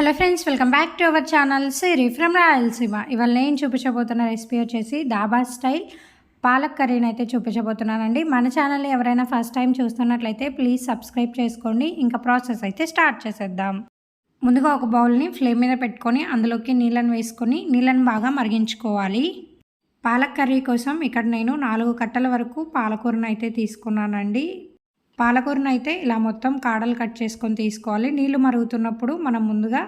Hello friends welcome back to our channel Siri from Rayalaseema ఇవాళ నేను చూపించబోతున్న recipe వచ్చేసి dhaba style palak కర్రీని అయితే చూపించబోతున్నానండి. మన ఛానల్ ఎవరైనా ఫస్ట్ టైం చూస్తున్నట్లయితే ప్లీజ్ సబ్స్క్రైబ్ చేసుకోండి. ఇంకా ప్రాసెస్ అయితే స్టార్ట్ చేసేద్దాం. ముందుగా ఒక బౌల్ని ఫ్లేమ్ మీద పెట్టుకొని అందులోకి నీళ్ళను వేసుకొని నీళ్ళను బాగా మరిగించుకోవాలి. పాలక్ కర్రీ కోసం ఇక్కడ నేను నాలుగు కట్టల వరకు పాలకూరను అయితే తీసుకున్నానండి. పాలకూరను అయితే ఇలా మొత్తం కాడలు కట్ చేసుకొని తీసుకోవాలి. నీళ్ళు మరుగుతున్నప్పుడు మనం ముందుగా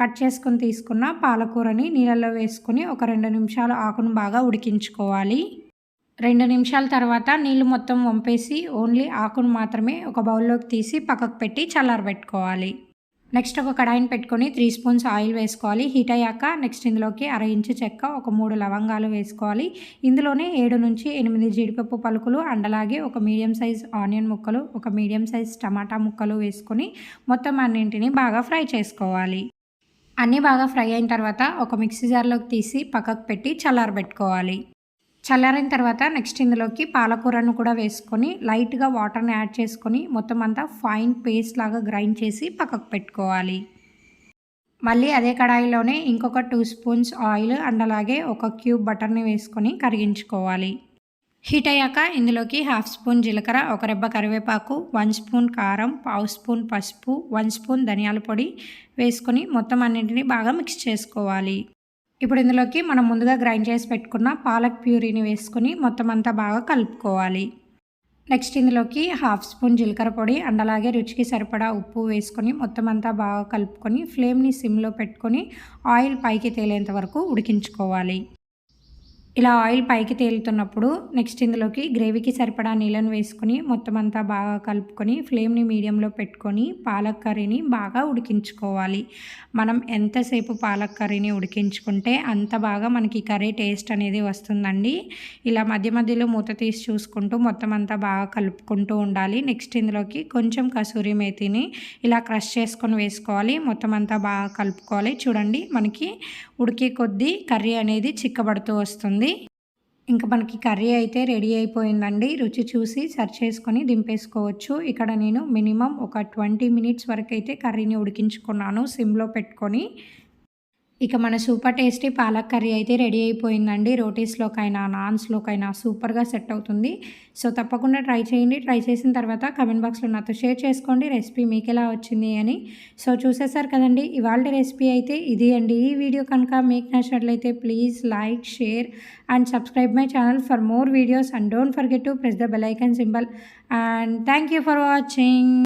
కట్ చేసుకొని తీసుకున్న పాలకూరని నీళ్ళల్లో వేసుకొని ఒక రెండు నిమిషాలు ఆకును బాగా ఉడికించుకోవాలి. రెండు నిమిషాల తర్వాత నీళ్ళు మొత్తం వంపేసి ఓన్లీ ఆకును మాత్రమే ఒక బౌల్లోకి తీసి పక్కకు పెట్టి చల్లారబెట్టుకోవాలి. నెక్స్ట్ ఒక కడాయిని పెట్టుకొని త్రీ స్పూన్స్ ఆయిల్ వేసుకోవాలి. హీట్ అయ్యాక నెక్స్ట్ ఇందులోకి అర ఇంచు చెక్క ఒక మూడు లవంగాలు వేసుకోవాలి. ఇందులోనే ఏడు నుంచి ఎనిమిది జీడిపప్పు పలుకులు అండ్ అలాగే ఒక మీడియం సైజ్ ఆనియన్ ముక్కలు ఒక మీడియం సైజ్ టమాటా ముక్కలు వేసుకొని మొత్తం అన్నింటినీ బాగా ఫ్రై చేసుకోవాలి. అన్నీ బాగా ఫ్రై అయిన తర్వాత ఒక మిక్సీ జార్లోకి తీసి పక్కకు పెట్టి చల్లారబెట్టుకోవాలి. చల్లారిన తర్వాత నెక్స్ట్ ఇందులోకి పాలకూరను కూడా వేసుకొని లైట్గా వాటర్ని యాడ్ చేసుకొని మొత్తం అంతా ఫైన్ పేస్ట్ లాగా గ్రైండ్ చేసి పక్కకు పెట్టుకోవాలి. మళ్ళీ అదే కడాయిలోనే ఇంకొక టూ స్పూన్స్ ఆయిల్ అండ్ అలాగే ఒక క్యూబ్ బటర్ని వేసుకొని కరిగించుకోవాలి. హీట్ అయ్యాక ఇందులోకి హాఫ్ స్పూన్ జీలకర్ర ఒక రెబ్బ కరివేపాకు వన్ స్పూన్ కారం పావు స్పూన్ పసుపు వన్ స్పూన్ ధనియాల పొడి వేసుకొని మొత్తం అన్నింటినీ బాగా మిక్స్ చేసుకోవాలి. ఇప్పుడు ఇందులోకి మనం ముందుగా గ్రైండ్ చేసి పెట్టుకున్న పాలక్ ప్యూరీని వేసుకొని మొత్తం అంతా బాగా కలుపుకోవాలి. నెక్స్ట్ ఇందులోకి హాఫ్ స్పూన్ జీలకర్ర పొడి అండ్ అలాగే రుచికి సరిపడా ఉప్పు వేసుకొని మొత్తం అంతా బాగా కలుపుకొని ఫ్లేమ్ని సిమ్లో పెట్టుకొని ఆయిల్ పైకి తేలేంత వరకు ఉడికించుకోవాలి. ఇలా ఆయిల్ పైకి తేలుతున్నప్పుడు నెక్స్ట్ ఇందులోకి గ్రేవీకి సరిపడా నీళ్ళను వేసుకొని మొత్తం అంతా బాగా కలుపుకొని ఫ్లేమ్ని మీడియంలో పెట్టుకొని పాలక్ కర్రీని బాగా ఉడికించుకోవాలి. మనం ఎంతసేపు పాలక్ కర్రీని ఉడికించుకుంటే అంత బాగా మనకి కర్రీ టేస్ట్ అనేది వస్తుందండి. ఇలా మధ్య మధ్యలో మూత తీసి చూసుకుంటూ మొత్తం అంతా బాగా కలుపుకుంటూ ఉండాలి. నెక్స్ట్ ఇందులోకి కొంచెం కసూరి మేతిని ఇలా క్రష్ చేసుకొని వేసుకోవాలి. మొత్తం అంతా బాగా కలుపుకోవాలి. చూడండి మనకి ఉడికే కొద్దీ కర్రీ అనేది చిక్కబడుతూ వస్తుంది. ఇంకా మనకి కర్రీ అయితే రెడీ అయిపోయిందండి. రుచి చూసి సర్చ్ చేసుకొని దింపేసుకోవచ్చు. ఇక్కడ నేను మినిమం ఒక ట్వంటీ మినిట్స్ వరకు అయితే కర్రీని ఉడికించుకున్నాను. సిమ్లో పెట్టుకొని ఇక మన సూపర్ టేస్టీ పాలక్ కర్రీ అయితే రెడీ అయిపోయిందండి. రోటీస్లోకైనా నాన్స్లోకైనా సూపర్గా సెట్ అవుతుంది. సో తప్పకుండా ట్రై చేయండి. ట్రై చేసిన తర్వాత కమెంట్ బాక్స్లో నాతో షేర్ చేసుకోండి. రెసిపీ మీకు ఎలా వచ్చింది అని. సో చూసేసారు కదండి ఇవాళ రెసిపీ అయితే ఇది అండి. ఈ వీడియో కనుక మీకు నచ్చినట్లయితే please like share and subscribe my channel for more videos. And don't forget to press the bell icon symbol. And thank you for watching.